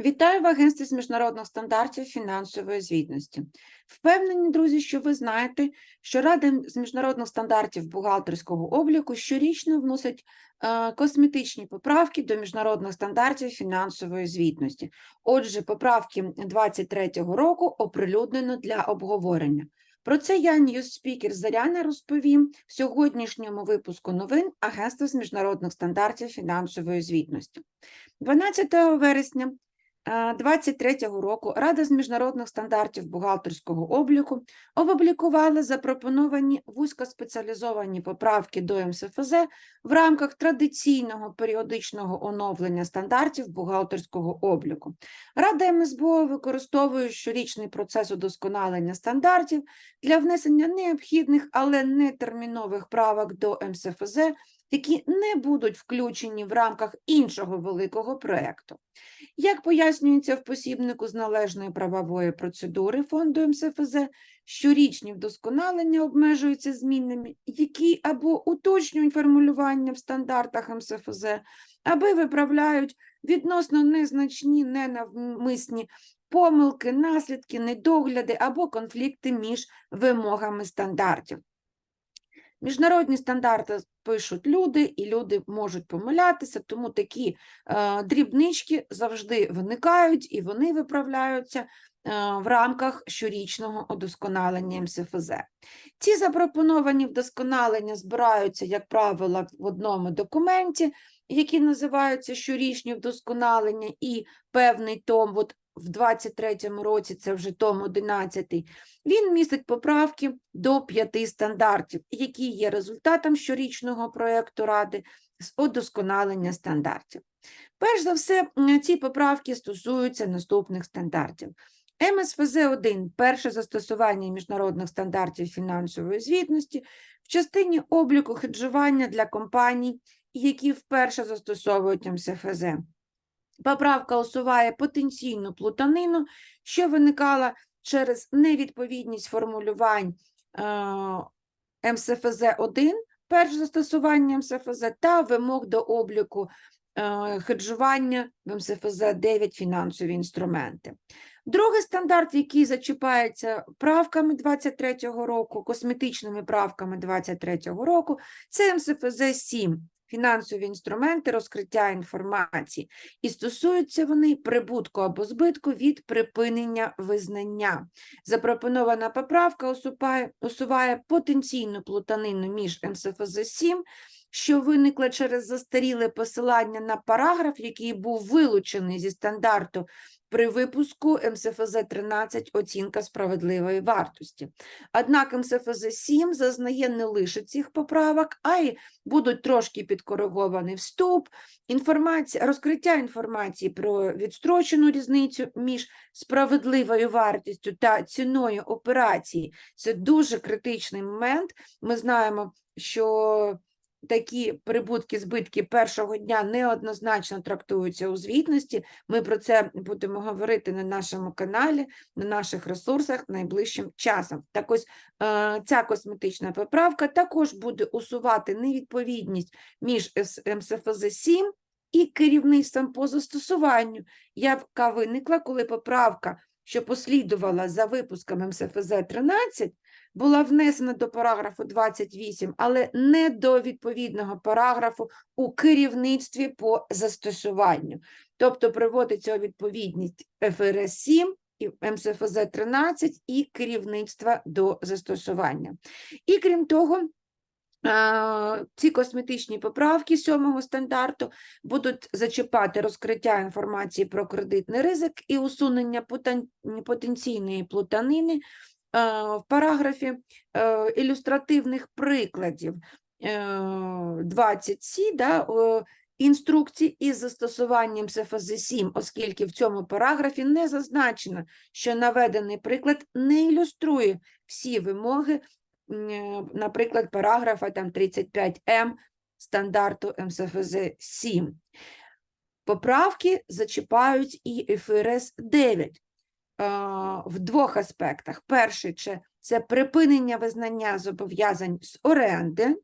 Вітаю в агентстві з міжнародних стандартів фінансової звітності. Впевнені, друзі, що ви знаєте, що Рада з міжнародних стандартів бухгалтерського обліку щорічно вносить е, косметичні поправки до міжнародних стандартів фінансової звітності. Отже, поправки 2023 року оприлюднено для обговорення. Про це я, ньюспікер Заряна, розповім в сьогоднішньому випуску новин Агентства з міжнародних стандартів фінансової звітності. 12 вересня 2023 року Рада з міжнародних стандартів бухгалтерського обліку опублікувала запропоновані вузькоспеціалізовані поправки до МСФЗ в рамках традиційного періодичного оновлення стандартів бухгалтерського обліку. Рада МСБО використовує щорічний процес удосконалення стандартів для внесення необхідних, але не термінових правок до МСФЗ, які не будуть включені в рамках іншого великого проєкту. Як пояснюється в посібнику з належної правової процедури фонду МСФЗ, щорічні вдосконалення обмежуються змінами, які або уточнюють формулювання в стандартах МСФЗ, або виправляють відносно незначні, ненавмисні помилки, наслідки, недогляди або конфлікти між вимогами стандартів. Міжнародні стандарти пишуть люди, і люди можуть помилятися, тому такі е, дрібнички завжди виникають і вони виправляються е, в рамках щорічного удосконалення МСФЗ. Ці запропоновані вдосконалення збираються, як правило, в одному документі, які називаються щорічні вдосконалення, і певний том, от в 23-му році це вже том 11, він містить поправки до п'яти стандартів, які є результатом щорічного проєкту Ради з удосконалення стандартів. Перш за все, ці поправки стосуються наступних стандартів. МСФЗ-1 – перше застосування міжнародних стандартів фінансової звітності в частині обліку хеджування для компаній, які вперше застосовують МСФЗ. Поправка усуває потенційну плутанину, що виникала через невідповідність формулювань МСФЗ-1, перше застосування МСФЗ та вимог до обліку е, хеджування в МСФЗ-9 фінансові інструменти. Другий стандарт, який зачіпається правками 23-го року, косметичними правками 23-го року, це МСФЗ-7 фінансові інструменти розкриття інформації, і стосуються вони прибутку або збитку від припинення визнання. Запропонована поправка усуває, усуває потенційну плутанину між МСФЗ-7, що виникла через застаріле посилання на параграф, який був вилучений зі стандарту при випуску МСФЗ-13 оцінка справедливої вартості. Однак МСФЗ-7 зазнає не лише цих поправок, а й будуть трошки підкоригований вступ, інформація, розкриття інформації про відстрочену різницю між справедливою вартістю та ціною операції. Це дуже критичний момент. Ми знаємо, що такі прибутки, збитки першого дня неоднозначно трактуються у звітності. Ми про це будемо говорити на нашому каналі, на наших ресурсах найближчим часом. Так ось е, ця косметична поправка також буде усувати невідповідність між МСФЗ-7 і керівництвом по застосуванню, яка виникла, коли поправка, що послідувала за випуском МСФЗ-13, була внесена до параграфу 28, але не до відповідного параграфу у керівництві по застосуванню. Тобто приводиться у відповідність ФРС 7 і МСФЗ 13 і керівництва до застосування. І крім того, ці косметичні поправки сьомого стандарту будуть зачіпати розкриття інформації про кредитний ризик і усунення потенційної плутанини в параграфі е, ілюстративних прикладів 20 е, да, інструкцій із застосуванням СФЗ-7, оскільки в цьому параграфі не зазначено, що наведений приклад не ілюструє всі вимоги, наприклад, параграфа 35М стандарту МСФЗ-7. Поправки зачіпають і ФРС 9 в двох аспектах. Перший це припинення визнання зобов'язань з оренди,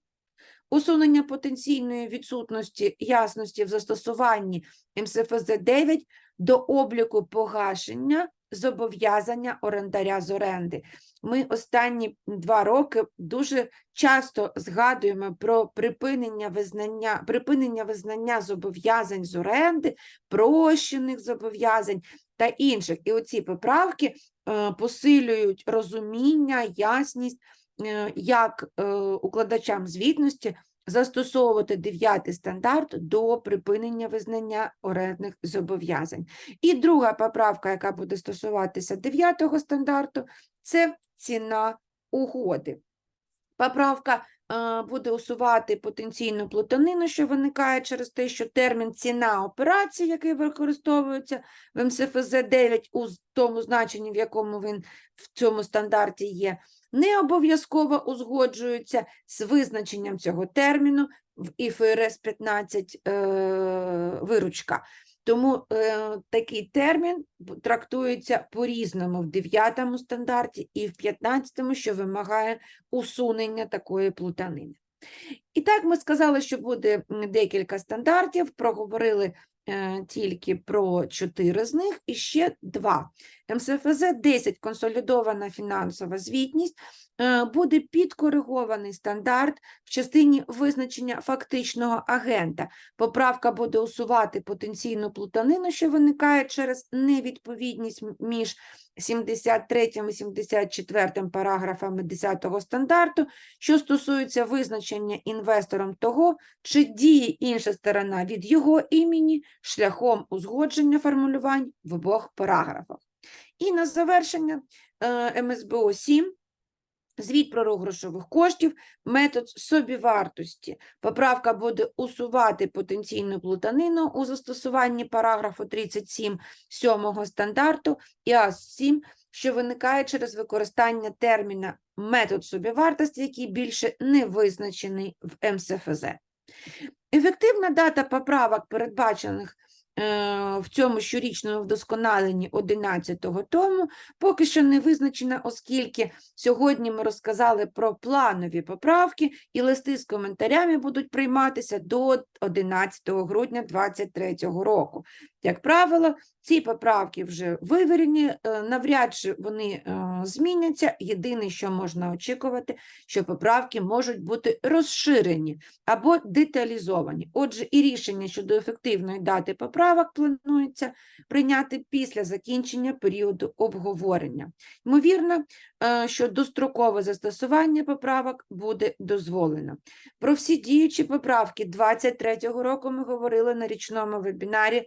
усунення потенційної відсутності ясності в застосуванні МСФЗ-9 до обліку погашення зобов'язання орендаря з оренди. Ми останні два роки дуже часто згадуємо про припинення визнання, припинення визнання зобов'язань з оренди, прощених зобов'язань та інших. І оці поправки е, посилюють розуміння, ясність, е, як е, укладачам звітності застосовувати дев'ятий стандарт до припинення визнання орендних зобов'язань. І друга поправка, яка буде стосуватися дев'ятого стандарту, це ціна угоди. Поправка буде усувати потенційну плутанину, що виникає через те, що термін ціна операції, який використовується в МСФЗ 9 у тому значенні, в якому він в цьому стандарті є, не обов'язково узгоджується з визначенням цього терміну в ІФРС 15 е, виручка. Тому е, такий термін трактується по-різному в 9 стандарті і в 15, що вимагає усунення такої плутанини. І так ми сказали, що буде декілька стандартів, проговорили е, тільки про чотири з них і ще два. МСФЗ 10 консолідована фінансова звітність е, буде підкоригований стандарт в частині визначення фактичного агента. Поправка буде усувати потенційну плутанину, що виникає через невідповідність між 73 і 74 параграфами 10 стандарту, що стосується визначення інвестором того, чи діє інша сторона від його імені шляхом узгодження формулювань в обох параграфах. І на завершення е, МСБО 7 Звіт про грошових коштів, метод собівартості. Поправка буде усувати потенційну плутанину у застосуванні параграфу 37 сьомого стандарту і АС-7, що виникає через використання терміна метод собівартості, який більше не визначений в МСФЗ. Ефективна дата поправок, передбачених в цьому щорічному вдосконаленні 11-го тому, поки що не визначена, оскільки сьогодні ми розказали про планові поправки, і листи з коментарями будуть прийматися до 11 грудня 2023 року. Як правило, ці поправки вже вивірені, е, навряд чи вони е, зміняться. Єдине, що можна очікувати, що поправки можуть бути розширені або деталізовані. Отже, і рішення щодо ефективної дати поправок планується прийняти після закінчення періоду обговорення. Ймовірно, е, що дострокове застосування поправок буде дозволено. Про всі діючі поправки 23-го року ми говорили на річному вебінарі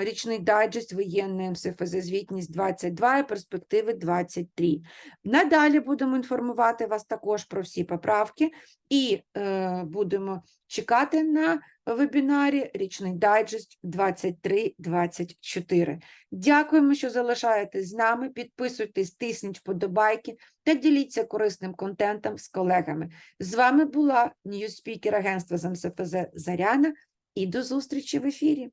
річний дайджест воєнний МСФЗ звітність 22 і перспективи 23. Надалі будемо інформувати вас також про всі поправки і е, будемо чекати на вебінарі річний дайджест 23-24. Дякуємо, що залишаєтесь з нами. Підписуйтесь, тисніть вподобайки та діліться корисним контентом з колегами. З вами була ньюспікер агентства з МСФЗ Заряна і до зустрічі в ефірі.